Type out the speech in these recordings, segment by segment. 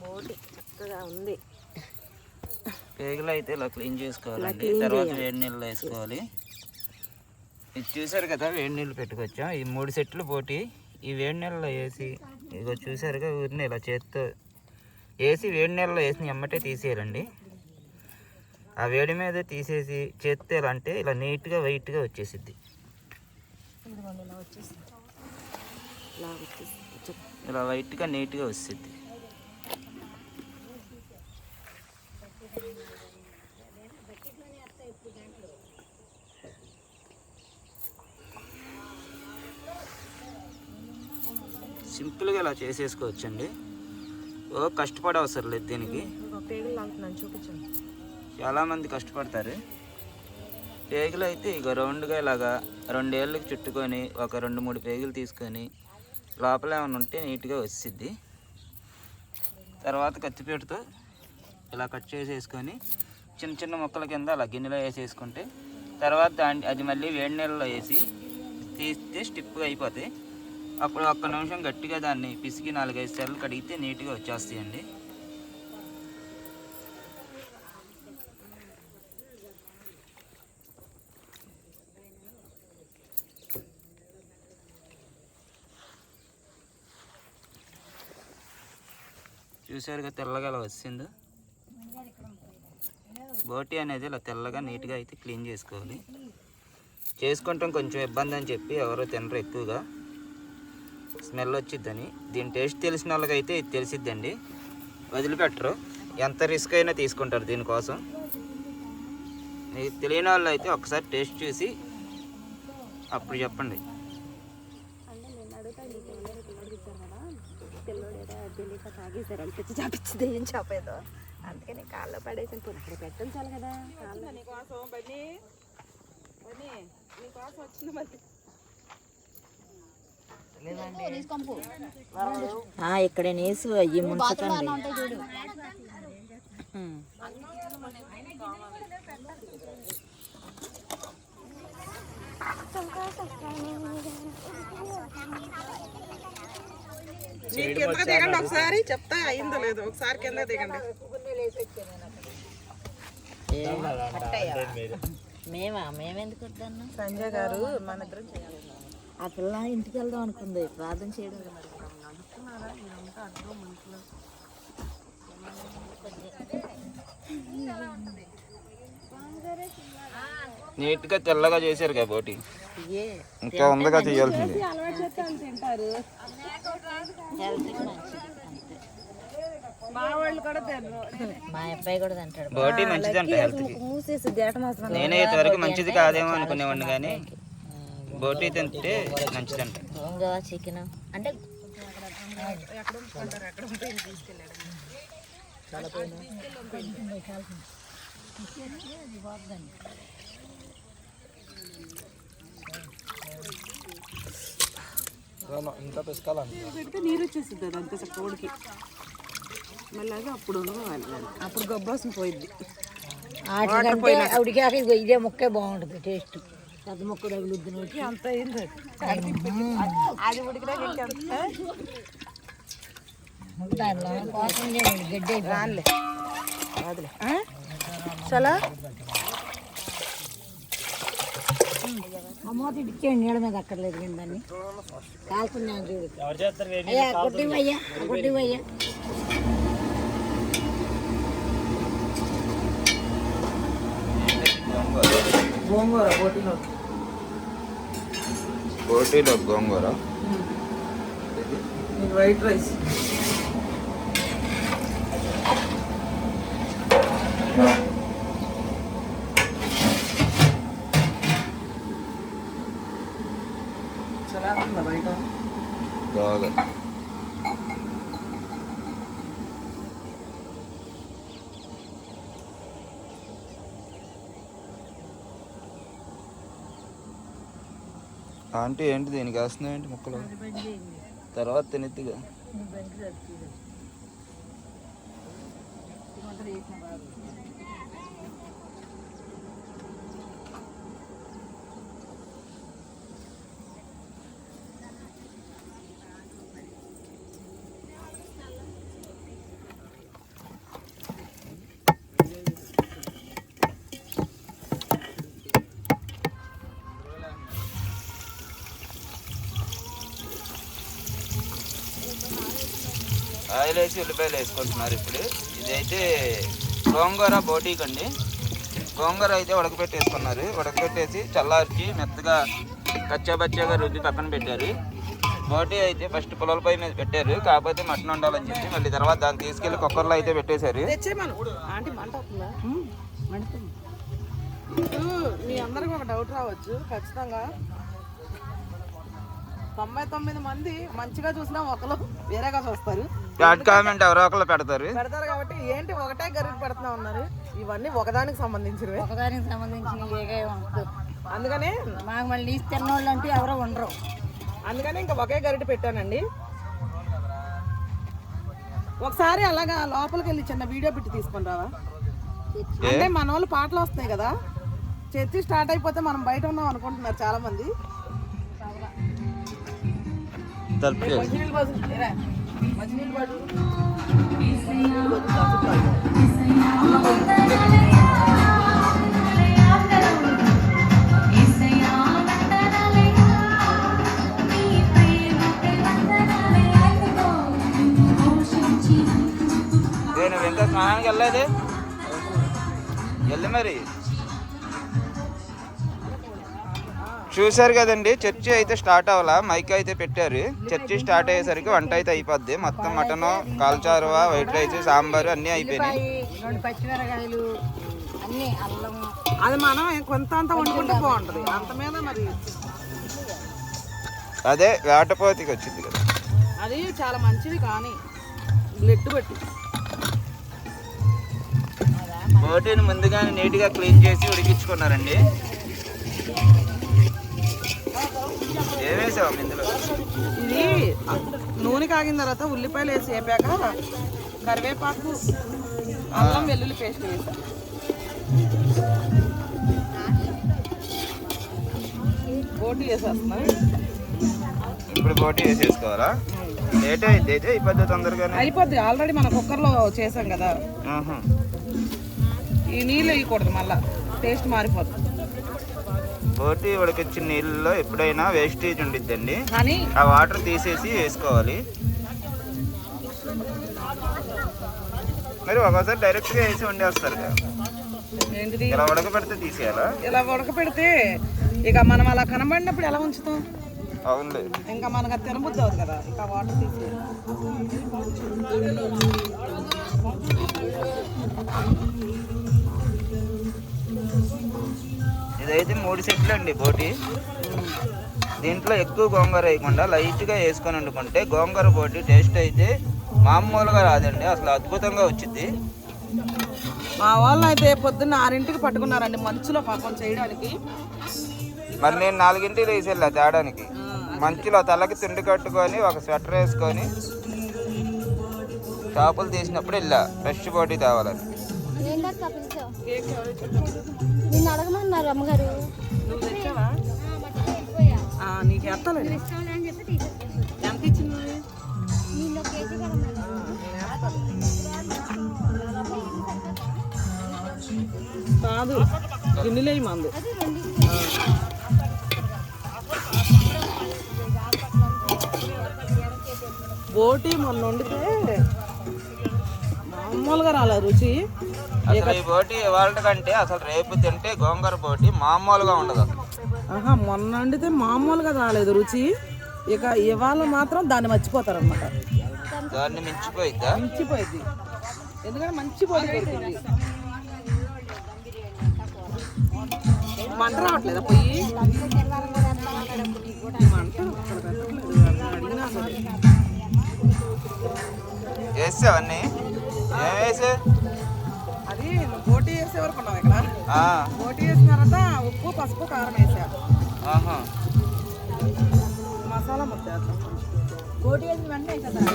బోటి. చక్కగా ఉంది. పేగులు అయితే ఇలా క్లీన్ చేసుకోవాలండి. తర్వాత. వేడి నీళ్ళు వేసుకోవాలి. ఇది చూసారు కదా వేడి నీళ్ళు పెట్టుకొచ్చాం. ఈ మూడు సెట్లు పోటీ. ఈ వేడి నీళ్ళలో వేసి ఇగో చూసారుగా ఊరిని ఇలా చేత్తో వేసి వేడి నీళ్ళలో వేసి ఎమ్మటే తీసేయాలండి. ఆ వేడి మీద తీసేసి చేత్తో ఇలా అంటే ఇలా నీట్గా వైట్గా వచ్చేసిద్ది. ఇలా వైట్గా నీట్గా వస్తుంది సింపుల్గా ఇలా చేసేసుకోవచ్చండి. ఓ కష్టపడే అవసరం లేదు దీనికి. చాలామంది కష్టపడతారు. పేగులు అయితే ఇక రౌండ్గా ఇలాగా రెండేళ్ళకి చుట్టుకొని ఒక రెండు మూడు పేగులు తీసుకొని లోపల ఏమైనా ఉంటే నీట్గా వచ్చిద్ది తర్వాత కత్తిపీటతో ఇలా కట్ చేసేసుకొని చిన్న చిన్న ముక్కల కింద అలా గిన్నెలో వేసేసుకుంటే తర్వాత దాని అది మళ్ళీ వేడి నీళ్ళలో వేసి తీస్తే స్టిప్గా అయిపోతాయి. అప్పుడు ఒక్క నిమిషం గట్టిగా దాన్ని పిసికి నాలుగైదు సార్లు కడిగితే నీట్గా వచ్చేస్తాయండి. చూసారుగా తెల్లగా అలా వచ్చిందో? బోటి అనేది ఇలా తెల్లగా నీట్గా అయితే క్లీన్ చేసుకోవాలి. చేసుకుంటాం కొంచెం ఇబ్బంది అని చెప్పి ఎవరో తినరు ఎక్కువగా. స్మెల్ వచ్చిద్దని. దీని టేస్ట్ తెలిసిన వాళ్ళకైతే ఇది తెలిసిద్దండి. వదిలిపెట్టరు. ఎంత రిస్క్ అయినా తీసుకుంటారు దీనికోసం. మీకు తెలియని వాళ్ళు అయితే ఒకసారి టేస్ట్ చూసి అప్పుడు చెప్పండి. పిల్లడు ఏదో తెలియక తాగేశారు అని ఏం అందుకని కాళ్ళు పడేసి పోనీ అక్కడ పెట్టించాలి కదా. కాళ్ళు ఇక్కడ నేసు అయ్యి ముంచకండి కింద దిగండి ఒకసారి చెప్తా అయిందో లేదో. ఒకసారి కింద దిగండి. మేమా? మేమెందుకు వద్దన్నా? సంజయ్ గారు మన ఇద్దరం చేయాలి. ఆ పిల్ల ఇంటికి వెళ్దాం అనుకుంది. ప్రార్థన చేయడం మరి. నీట్గా తెల్లగా చేశారు కదా బోటి ఇంకా ఉందిగా చేయాల్సింది. మంచిది అంతే. మా అబ్బాయి కూడా తింటాడు బోటి హెల్త్కి. మూసేసి మాసం నేనే ఇంతవరకు మంచిది కాదేమో అనుకునేవాడిని కానీ బోటి తింటే మంచిదంట. గోంగూర చికెన్ అంటే పెడితే నీరు వచ్చేస్తుంది అంత కోడికి మళ్ళీ అది అప్పుడు అప్పుడు గబ్బాసం పోయిద్ది. ఆవిడకి ఇదిగో ఇదే ముక్కే బాగుంటుంది టేస్ట్. పెద్ద ముక్క తగులుద్ది నోటి అంత అయింది అది. చేయండి గడ్డి రాలే రాదులే. చాలా? అమ్మోత ఇచ్చేయండి నీళ్ళ మీద అక్కర్లేదు దాన్ని. కాల్తున్నాను చూడు. అయ్యా కొట్టివయ్యా కొట్టివయ్యా గోంగూర బోటిలో. బోటీలో గోంగూర? White rice. చాలా ఆంటీ ఏంటి దీనికి వేస్తున్నావు ఏంటి ముక్కలు? తర్వాత తినెత్తిగా ఆయిల్ వేసి ఉల్లిపాయలు వేసుకుంటున్నారు ఇప్పుడు. ఇదైతే గోంగూర బోటీకి అండి. గోంగూర అయితే ఉడకపెట్టేసుకున్నారు. ఉడకపెట్టేసి చల్లార్చి మెత్తగా కచ్చాబచ్చాగా రుద్ది పక్కన పెట్టారు. బోటీ అయితే ఫస్ట్ పొలాలపై మీద పెట్టారు. కాకపోతే మటన్ ఉండాలని చెప్పి మళ్ళీ తర్వాత దాన్ని తీసుకెళ్ళి కుక్కర్లో అయితే పెట్టేశారు. మీ అందరికి ఒక డౌట్ రావచ్చు. ఖచ్చితంగా తొంభై తొమ్మిది మంది మంచిగా చూసినా ఒకరు వేరేగా చూస్తారు. బ్యాడ్ కామెంట్ ఎవరో ఒకరు పెడతారు. పెడతారు కాబట్టి ఏంటి ఒకటే గరిట పెడుతున్నా ఉన్నారు. ఇవన్నీ ఒకదానికి సంబంధించినవి. ఒకదానికి సంబంధించిన అందుకనే మాకు మళ్ళీ నీసు తిన్నోళ్ళు అంటూ ఎవరో ఉండరు. అందుకనే ఇంకా ఒకే గరిట పెట్టానండి. ఒకసారి అలాగా లోపలికి వెళ్ళి చిన్న వీడియో పెట్టి తీసుకొని రావా? అంటే మన వాళ్ళు పాటలు వస్తాయి కదా. చర్చి స్టార్ట్ అయిపోతే మనం బయట ఉన్నాం అనుకుంటున్నారు చాలా మంది తలుపు నేను ఇంకా స్నానానికి వెళ్ళలేదు? వెళ్ళి మరి. చూశారు కదండి చర్చి అయితే స్టార్ట్ అవ్వాలా? మైక్ అయితే పెట్టారు. చర్చి స్టార్ట్ అయ్యేసరికి వంట అయితే అయిపోద్ది. మొత్తం మటన్ కాల్చారువ వైట్ రైస్ సాంబారు అన్నీ అయిపోయినాయి. అది మనం కొంత అంత వండుకుంటే బాగుంటది. అంత మీద మరి. అదే వేటపోతికి వచ్చింది కదా. అది చాలా మంచిది కానీ బ్లడ్ పెట్టి. బోటీని ముందుగానే నీట్గా క్లీన్ చేసి ఉడికించుకున్నారండి. ఇది నూనె కాగిన తర్వాత ఉల్లిపాయలు వేసి వేపాక కరివేపాకు అల్లం వెల్లుల్లి పేస్ట్ వేసా. బోటి వేసేస్తున్నా. ఇప్పుడు బోటీ వేసేసుకోవాలా? లేట్ అయితే ఈ పద్ధతి తొందరగానే. అయిపోద్ది. ఆల్రెడీ మన కుక్కర్లో చేసాం కదా. ఆహా. ఈ నీళ్ళు వేయకూడదు మళ్ళా. టేస్ట్ మారిపోతుంది బోటీ ఉడికిచ్చిన నీళ్ళలో ఎప్పుడైనా వేస్టేజ్ ఉండిద్దండి. కానీ ఆ వాటర్ తీసేసి వేసుకోవాలి. మరి ఒకసారి డైరెక్ట్గా వేసి వండేస్తారు కదా. ఇలా ఉడకబెడితే తీసేయాలా? ఇలా ఉడకపెడితే ఇక మనం అలా కనబడినప్పుడు ఎలా ఉంచుతాం? అవునులే. ఇంకా మనకు అది తినబుద్ధి అవుతుంది కదా ఇంకా వాటర్ తీసి ఇదైతే మూడు సెట్లు అండి బోటి. దీంట్లో ఎక్కువ గోంగూర వేయకుండా లైట్గా వేసుకొని వండుకుంటే గోంగూర బోటి టేస్ట్ అయితే మామూలుగా రాదండి అసలు అద్భుతంగా వచ్చింది మా వాళ్ళు అయితే పొద్దున్న ఆరింటికి పట్టుకున్నారండి మంచులో పాపం చేయడానికి. మరి నేను నాలుగింటికి వేసేళ్ళా తేడానికి. మంచులో తలకి తిండి కట్టుకొని ఒక స్వెటర్ వేసుకొని చేపలు తీసినప్పుడు వెళ్ళా ఫ్రెష్ బోటి తేవాలని. నిన్ను అడగమన్నారు అమ్మగారు. నువ్వు తెచ్చావా? ఆ, నీకు ఎత్తాలండి ఎంత ఇచ్చింది నిన్ను ఒక కేజీ కాదు గిన్నెలే మందు. బోటి మొన్న వండితే మామూలుగా రాలేదు రుచి? అసలు ఈ బోటి ఇవాళ కంటే అసలు రేపు తింటే గోంగూర బోటి మామూలుగా ఉండదు అసలు. ఆహా మొన్న వండితే మామూలుగా రాలేదు రుచి. ఇక ఇవాళ మాత్రం దాన్ని మర్చిపోతారు అనమాట దాన్ని మించిపోయిద్దా? మంచిపోయింది ఎందుకంటే మంచి కొడుతుంది మంట రావట్లేదా పొయ్యి? మంట అక్కడ పెట్టట్లేదు. అడిగినా సరే. వేసావు అన్నీ? ఏం వేసా అది పోటీ వేసే వరకు ఉన్నావు ఇక్కడ. పోటీ వేసిన తర్వాత ఉప్పు పసుపు కారం వేసా. మసాలా ముద్ద. కోటి వేసిన వెంటనే వేసేద్దాం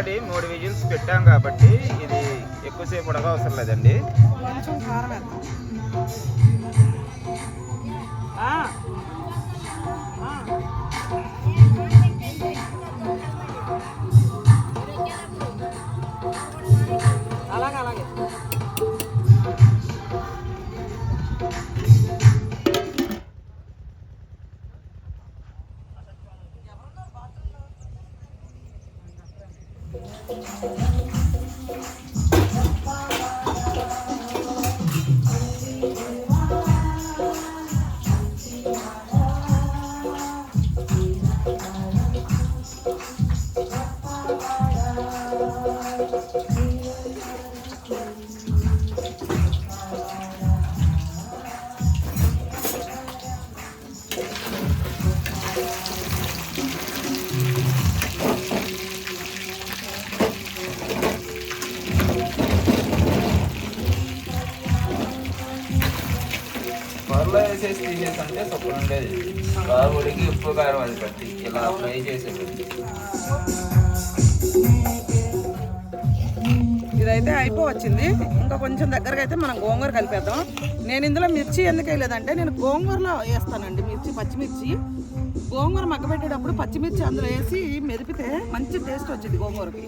ఆల్రెడీ మూడు విజిల్స్ పెట్టాం కాబట్టి ఇది ఎక్కువసేపు ఉడక అవసరం లేదండి. కొంచెం కారం వేద్దాం. కూరలో వేసేసి తీసేసి అంటే సూపర్ ఉండేది బాగా ఉడికి ఉప్పు కారం అది పట్టి ఇలా ఫ్రై చేసేది ఇదైతే అయిపోవచ్చింది. ఇంకా కొంచెం దగ్గరగా అయితే మనం గోంగూర కలిపేద్దాం. నేను ఇందులో మిర్చి ఎందుకు వేయలేదంటే నేను గోంగూరలో వేస్తానండి మిర్చి పచ్చిమిర్చి. గోంగూర మగ్గబెట్టేటప్పుడు పచ్చిమిర్చి అందులో వేసి మెదిపితే మంచి టేస్ట్ వచ్చింది గోంగూరకి.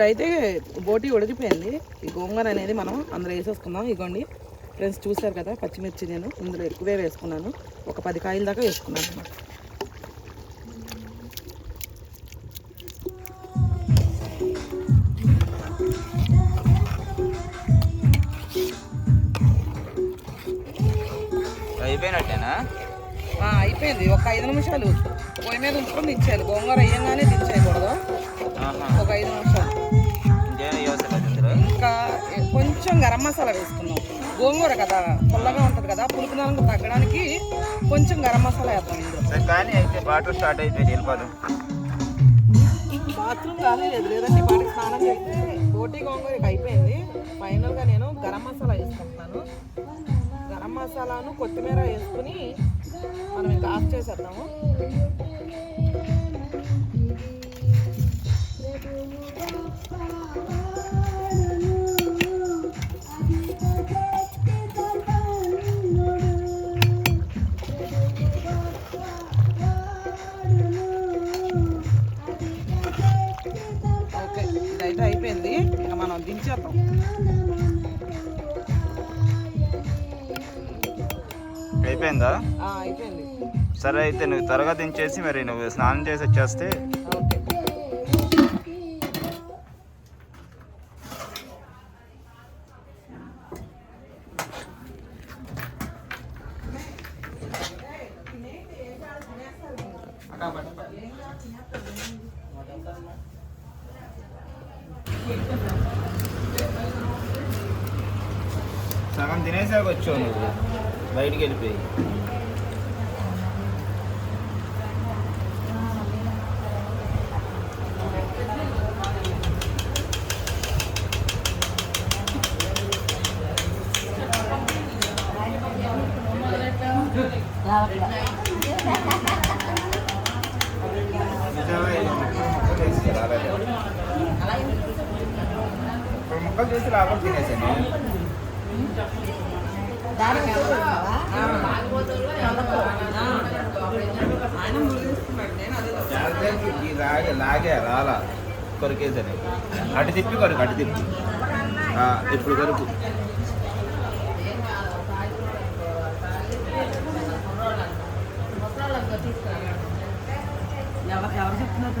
ఇప్పుడైతే బోటి ఉడికిపోయింది. ఈ గోంగూర అనేది మనం అందులో వేసేసుకుందాం. ఇగోండి. ఫ్రెండ్స్ చూసారు కదా పచ్చిమిర్చి నేను ఇందులో ఎక్కువే వేసుకున్నాను. ఒక పది కాయల దాకా వేసుకున్నాను అన్నమాట. అయిపోయినట్టేనా? అయిపోయింది. ఒక ఐదు నిమిషాలు పొయ్యి మీద ఉంచుకొని దించేయాలి. గోంగూర వేయంగానే దించేయకూడదు. ఒక ఐదు నిమిషాలు. ఇంకా కొంచెం గరం మసాలా వేసుకుందాం. గోంగూర కదా పుల్లగా ఉంటుంది కదా పులుపు నాలుగు తగ్గడానికి కొంచెం గరం మసాలా వేద్దాం ఇందులో. కానీ అయితే వాటర్ స్టార్ట్ అయిపోయింది వెళ్ళిపోదాం. బాత్రూమ్ కాలేదు లేదంటే బాడీకి స్నానం చేస్తే బోటి గోంగూరకి అయిపోయింది. ఫైనల్గా నేను గరం మసాలా వేసుకుంటున్నాను. గరం మసాలాను కొత్తిమీర వేసుకుని మనం ఇంకా ఆఫ్ చేసేద్దాము. దించేద్దాం అయిపోయిందా? అయిపోయింది. సరే అయితే నువ్వు త్వరగా దించేసి మరి నువ్వు స్నానం చేసి వచ్చేస్తే వచ్చావు నువ్వు. బయటికి వెళ్ళిపోయి నిజమే, ఇది ముక్కలు ముక్కలు చేసి రాలేదు. ఇప్పుడు ముక్కలు చేసి రాబడి తినేసాను ఆయన మురిగిస్తున్నాడు నేను అదే జాగ్రత్తగా ఈ లాగే లాగే రాలా? కొరికేసరి అటు తిప్పి కొరకు అటు తిప్పి. ఇప్పుడు కొరకు. ఎవరు చెప్తున్నారు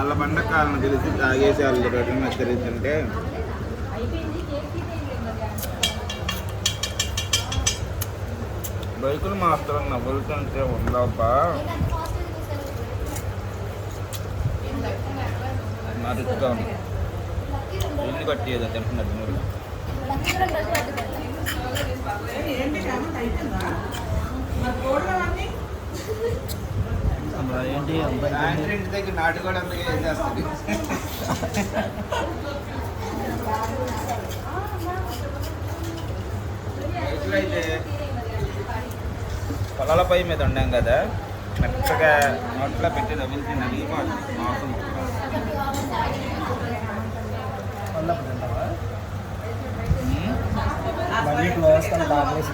వాళ్ళ పండగ కాలం తెలిసి తాగేసి వాళ్ళు రొట్టెలు తెలిసింటే బైకులు మాత్రం నవ్వులుతుంటే ఉండవబ్బా మరుగ్గా ఉంది ఇల్లు కట్టేదో అయిపోయిందా మరి ఏంటి దగ్గర నాటుకోవడం ఏం చేస్తుంది అయితే పొలాల పై మీద ఉండాం కదా మెత్తగా నోట్లో పెట్టి నవ్వులుతుంది నలిగిపోతుంది మాకు మళ్ళీ క్లోజ్ కానీ తాగలేసి